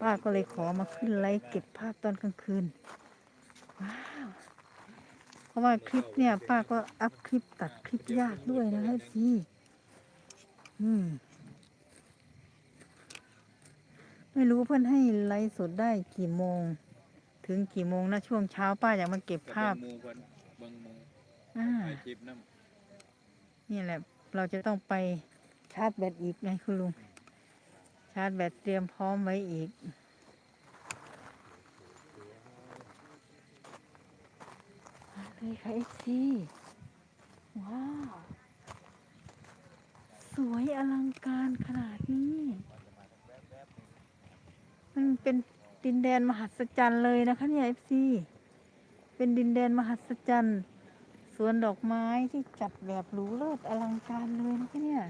ป้าก็เลยขอมาขึ้นไลฟ์เก็บภาพตอนกลางคืน ว้าว เพราะว่าคลิปเนี่ย ป้าก็อัพคลิปตัดคลิปยากด้วยนะให้พี่อืม ไม่รู้เพื่อนให้ไลฟ์สดได้กี่โมง ถึงกี่โมงนะช่วงเช้าป้าอยากมาเก็บภาพเบิ่งหมูเพิ่นเบิ่งหมูอ่าถ่ายคลิปนำนี่แหละ เราจะต้องไปชาร์จแบตอีกไงคุณลุงชาร์จแบตเตรียมพร้อมไว้อีก มาเลยค่ะเอซีว้าว สวยอลังการขนาดนี้ มันเป็นดินแดนมหัศจรรย์เลยนะคะเนี่ยเอฟซีเป็นดินแดนมหัศจรรย์สวนดอกไม้ที่จัดแบบหรูเลิศอลังการเลยนะคะเนี่ย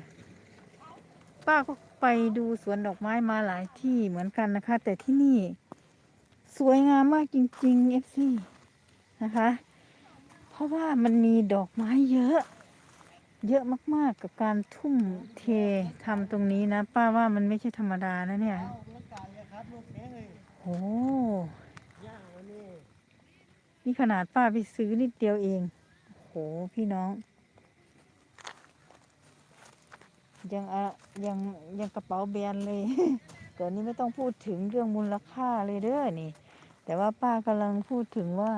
ป้าก็ไปดูสวนดอกไม้มาหลายที่เหมือนกันนะคะ แต่ที่นี่ สวยงามมากจริงๆเอฟซีนะคะ เพราะว่ามันมีดอกไม้เยอะ เยอะมากๆกับการทุ่มเททำตรงนี้นะ ป้าว่ามันไม่ใช่ธรรมดานะเนี่ยโอ้นี่ขนาดป้าไปซื้อนิดเดียวเองโหพี่น้อง ยังอะยังยังกระเป๋าแบนเลยแต่นี้ไม่ต้องพูดถึงเรื่องมูลค่าเลยเด้อนี่ แต่ว่าป้ากำลังพูดถึงว่า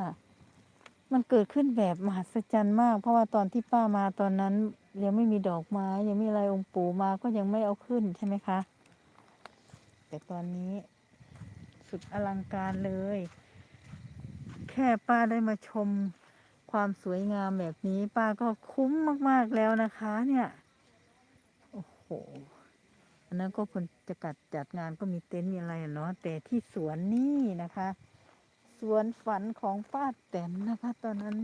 มันเกิดขึ้นแบบมหัศจรรย์มาก เพราะว่าตอนที่ป้ามาตอนนั้น ยังไม่มีดอกไม้ ยังไม่มีอะไรองค์ปู่มาก็ยังไม่เอาขึ้นใช่ไหมคะ แต่ตอนนี้สุดอลังการเลย แค่ป้าได้มาชมความสวยงามแบบนี้ ป้าก็คุ้มมาก ๆแล้วนะคะ เนี่ย โอ้โหอันนั้นก็คนจะกัดจัดงานก็มีเต็นท์มีอะไรเนาะแต่ที่สวนนี่นะคะ สวนฝันของป้าแตนนะคะ ตอนนั้น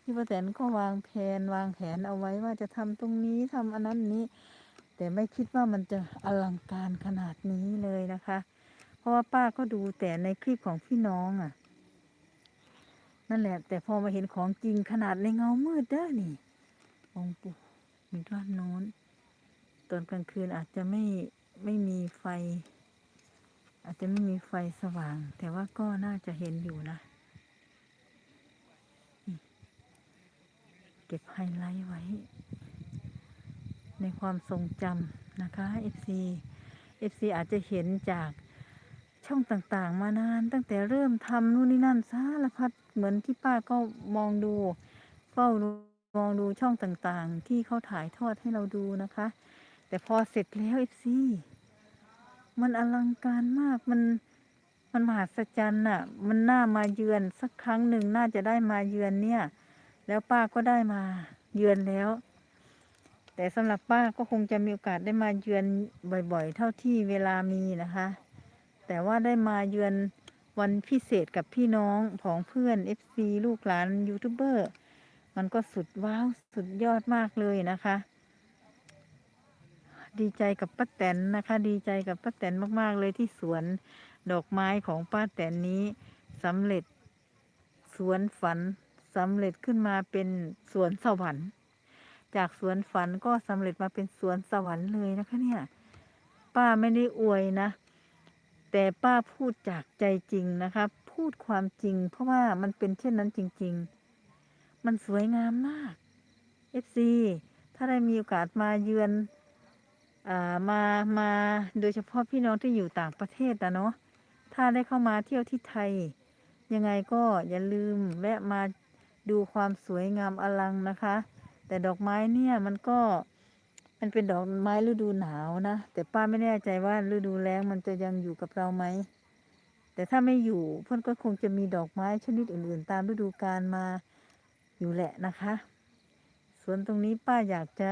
พี่ป้าแตนก็วางแผนวางแผนเอาไว้ว่าจะทำตรงนี้ทำอันนั้นนี้ แต่ไม่คิดว่ามันจะอลังการขนาดนี้เลยนะคะ เพราะว่าป้าก็ดูแต่ในคลิปของพี่น้องอะ่ะ นั่นแหละ แต่พอมาเห็นของจริงขนาดในเงามืดเด้อนี่องปู่มีด้านโน้น ตอนกลางคืนอาจจะไม่ไม่มีไฟ อาจจะไม่มีไฟสว่าง แต่ว่าก็น่าจะเห็นอยู่นะ เก็บไฮไลท์ไว้ ในความทรงจำนะคะ FC FC อาจจะเห็นจากช่องต่างๆ มานาน ตั้งแต่เริ่มทำนู่นนี่นั่นสารพัดเหมือนที่ป้าก็มองดู เฝ้าดูมองดูช่องต่างๆ ที่เขาถ่ายทอดให้เราดูนะคะ แต่พอเสร็จแล้ว FC มันอลังการมากมันมันมหัศจรรย์น่ะ มันน่ามาเยือนสักครั้งหนึ่งน่าจะได้มาเยือนเนี่ย แล้วป้าก็ได้มาเยือนแล้ว แต่สำหรับป้าก็คงจะมีโอกาสได้มาเยือนบ่อย ๆ เท่าที่เวลามีนะคะ แต่ว่าได้มาเยือนวันพิเศษกับพี่น้องของเพื่อน FC ลูกหลานยูทูบเบอร์มันก็สุดว้าว สุดยอดมากเลยนะคะ ดีใจกับป้าแตนนะคะ ดีใจกับป้าแตนมาก ๆ เลยที่สวนดอกไม้ของป้าแตนนี้สำเร็จสวนฝันสำเร็จขึ้นมาเป็นสวนสวรรค์ จากสวนฝันก็สำเร็จมาเป็นสวนสวรรค์เลยนะคะเนี่ย ป้าไม่ได้อวยนะ แต่ป้าพูดจากใจจริงนะคะพูดความจริง เพราะว่ามันเป็นเช่นนั้นจริง ๆ มันสวยงามมาก FC ถ้าได้มีโอกาสมาเยือน มามาโดยเฉพาะพี่น้องที่อยู่ต่างประเทศนะเนาะถ้าได้เข้ามาเที่ยวที่ไทย ยังไงก็อย่าลืมแวะมาดูความสวยงามอลังนะคะ แต่ดอกไม้เนี่ยมันก็มันเป็นดอกไม้ฤดูหนาวนะ แต่ป้าไม่แน่ใจว่าฤดูแล้งมันจะยังอยู่กับเราไหม แต่ถ้าไม่อยู่เพื่อนก็คงจะมีดอกไม้ชนิดอื่นๆ ตามฤดูกาลมาอยู่แหละนะคะ สวนตรงนี้ป้าอยากจะ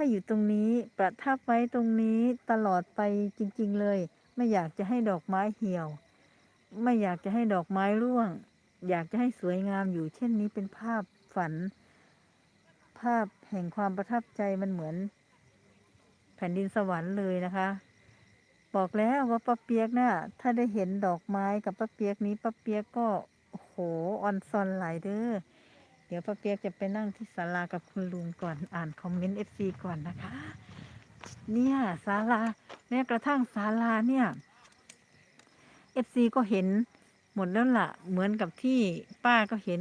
ให้อยู่ตรงนี้ประทับไว้ตรงนี้ตลอดไปจริง ๆ เลย ไม่อยากจะให้ดอกไม้เหี่ยว ไม่อยากจะให้ดอกไม้ร่วง อยากจะให้สวยงามอยู่ เช่นนี้เป็นภาพฝัน ภาพแห่งความประทับใจมันเหมือน แผ่นดินสวรรค์เลยนะคะ บอกแล้วว่าป้าเปียกนะ่ะถ้าได้เห็นดอกไม้กับป้าเปียกนี้ป้าเปียกก็โหออนซอนหลายเด้อ เดี๋ยวป้าเปียกจะไปนั่งที่ศาลากับคุณลุงก่อนอ่านคอมเมนต์เอฟซีก่อนนะคะ เนี่ยศาลาแม้กระทั่งศาลาเนี่ยเอฟซีก็เห็นหมดแล้วล่ะ เหมือนกับที่ป้าก็เห็น